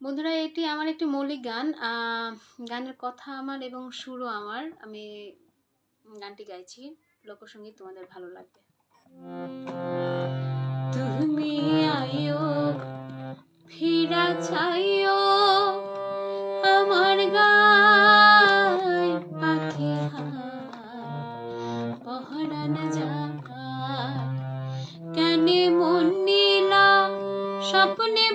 বন্ধুরা, এটি আমার একটি মৌলিক গান। গানের কথা আমার এবং সুরও আমার। আমি গানটি গাইছি। লোকসঙ্গীত তোমাদের ভালো লাগবে। তুমি আয়ো ফিরা চাইও, আমার গায় পাখি পহরান কেন মন নীলা, স্বপ্নে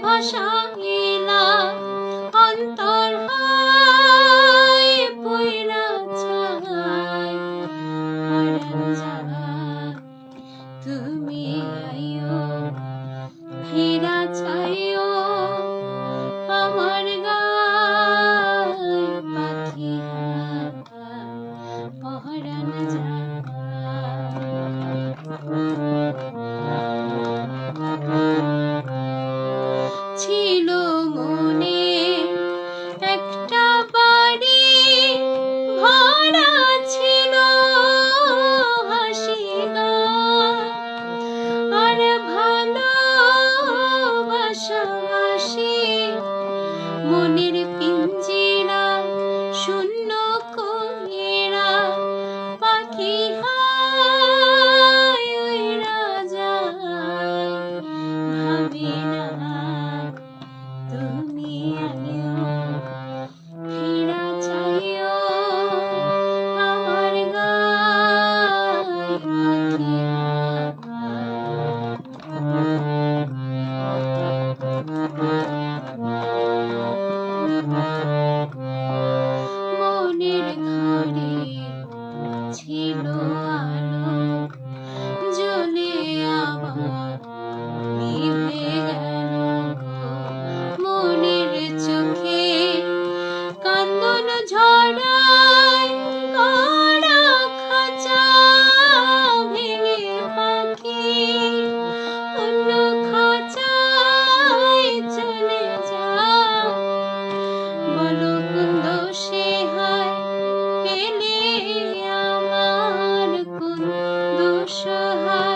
Baktım 说